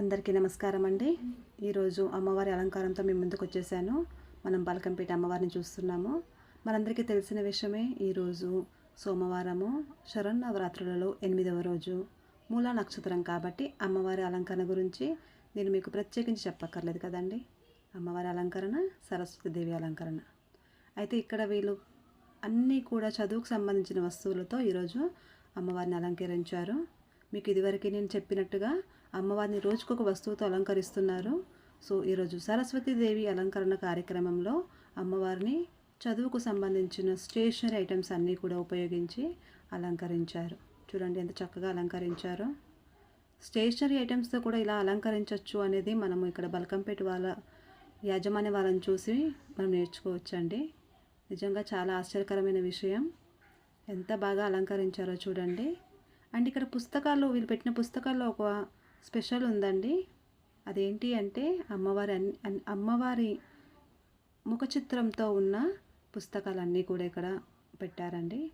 అందరికీ నమస్కారం అండి ఈరోజు అమ్మవారి అలంకారంతో మేము ముందుకు వచ్చేసాను. మనం బలకంపేట అమ్మవారిని చూస్తున్నాము. మనందరికీ తెలిసిన విషయమే ఈరోజు సోమవారము శరన్నవరాత్రులలో ఎనిమిదవ రోజు మూలా నక్షత్రం కాబట్టి అమ్మవారి అలంకరణ గురించి నేను మీకు ప్రత్యేకించి చెప్పక్కర్లేదు కదండి. అమ్మవారి అలంకరణ సరస్వతీదేవి అలంకరణ. అయితే ఇక్కడ వీళ్ళు అన్నీ కూడా చదువుకు సంబంధించిన వస్తువులతో ఈరోజు అమ్మవారిని అలంకరించారు. మీకు ఇదివరకు నేను చెప్పినట్టుగా అమ్మవారిని రోజుకొక వస్తువుతో అలంకరిస్తున్నారు. సో ఈరోజు సరస్వతీదేవి అలంకరణ కార్యక్రమంలో అమ్మవారిని చదువుకు సంబంధించిన స్టేషనరీ ఐటమ్స్ అన్నీ కూడా ఉపయోగించి అలంకరించారు. చూడండి ఎంత చక్కగా అలంకరించారో. స్టేషనరీ ఐటమ్స్తో కూడా ఇలా అలంకరించవచ్చు అనేది మనము ఇక్కడ బల్కంపేట వాళ్ళ యాజమాన్య వాళ్ళని చూసి మనం నేర్చుకోవచ్చండి. నిజంగా చాలా ఆశ్చర్యకరమైన విషయం. ఎంత బాగా అలంకరించారో చూడండి. అండ్ ఇక్కడ పుస్తకాలు వీళ్ళు పెట్టిన పుస్తకాల్లో ఒక స్పెషల్ ఉందండి. అదేంటి అంటే అమ్మవారి అన్ని అన్- అమ్మవారి ముఖ చిత్రంతో ఉన్న పుస్తకాలన్నీ కూడా ఇక్కడ పెట్టారండి.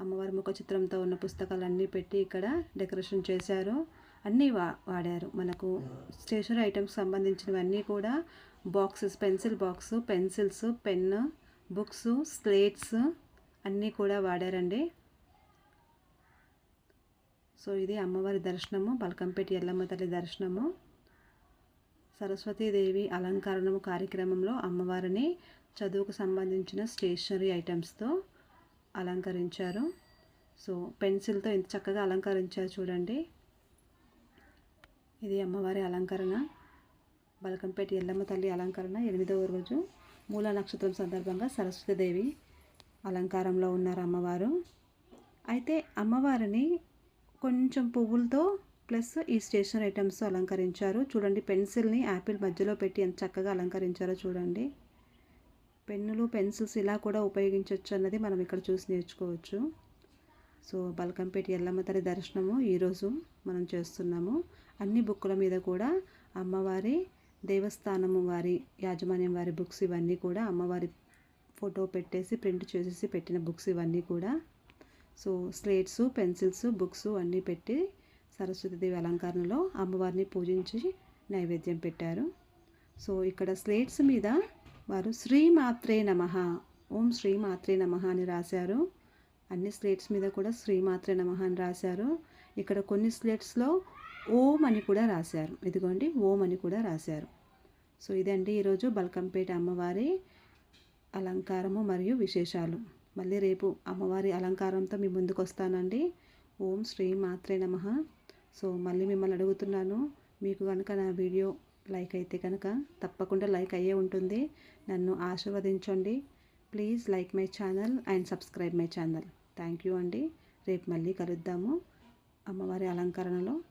అమ్మవారి ముఖ చిత్రంతో ఉన్న పుస్తకాలన్నీ పెట్టి ఇక్కడ డెకరేషన్ చేశారు. అన్నీ వా వాడారు. మనకు స్టేషనరీ ఐటమ్స్ సంబంధించినవన్నీ కూడా boxes pencil box pencils pen books slates అన్నీ కూడా వాడారండి. సో ఇది అమ్మవారి దర్శనము బల్కంపేట ఎల్లమ్మ తల్లి దర్శనము. సరస్వతీదేవి అలంకరణము కార్యక్రమంలో అమ్మవారిని చదువుకు సంబంధించిన స్టేషనరీ ఐటమ్స్తో అలంకరించారు. సో పెన్సిల్తో ఎంత చక్కగా అలంకరించారు చూడండి. ఇది అమ్మవారి అలంకరణ. బలకంపేట ఎల్లమ్మ తల్లి అలంకరణ ఎనిమిదవ రోజు. మూల నక్షత్రం సందర్భంగా సరస్వతీదేవి అలంకారంలో ఉన్నారు అమ్మవారు. అయితే అమ్మవారిని కొంచెం పువ్వులతో ప్లస్ ఈ స్టేషనరీ ఐటమ్స్ అలంకరించారు. చూడండి పెన్సిల్ని యాపిల్ మధ్యలో పెట్టి ఎంత చక్కగా అలంకరించారో చూడండి. పెన్నులు పెన్సిల్స్ ఇలా కూడా ఉపయోగించవచ్చు అన్నది మనం ఇక్కడ చూసి నేర్చుకోవచ్చు. సో బల్కంపేట ఎల్లమ్మ తల్లి దర్శనము ఈరోజు మనం చేస్తున్నాము. అన్ని బుక్కుల మీద కూడా అమ్మవారి దేవస్థానము వారి యాజమాన్యం వారి బుక్స్ ఇవన్నీ కూడా అమ్మవారి ఫోటో పెట్టేసి ప్రింట్ చేసేసి పెట్టిన బుక్స్ ఇవన్నీ కూడా సో స్లేట్స్ పెన్సిల్స్ బుక్స్ అన్నీ పెట్టి సరస్వతీదేవి అలంకరణలో అమ్మవారిని పూజించి నైవేద్యం పెట్టారు. సో ఇక్కడ స్లేట్స్ మీద వారు శ్రీమాత్రే నమ ఓం శ్రీమాత్రే నమ అని రాశారు. అన్ని స్లేట్స్ మీద కూడా శ్రీమాత్రే నమ అని రాశారు. ఇక్కడ కొన్ని స్లేట్స్లో ఓం అని కూడా రాశారు. ఇదిగోండి ఓం అని కూడా రాశారు. సో ఇదండి ఈరోజు బల్కంపేట అమ్మవారి అలంకారము మరియు విశేషాలు. మళ్ళీ రేపు అమ్మవారి అలంకారంతో మీ ముందుకు వస్తానండి ఓం శ్రీ మాత్రే నమ. సో మళ్ళీ మిమ్మల్ని అడుగుతున్నాను. మీకు కనుక నా వీడియో లైక్ అయితే కనుక తప్పకుండా లైక్ అయ్యే ఉంటుంది. నన్ను ఆశీర్వదించండి. Please like my channel and subscribe my channel. Thank you అండి. రేపు మళ్ళీ కలుద్దాము అమ్మవారి అలంకరణలో.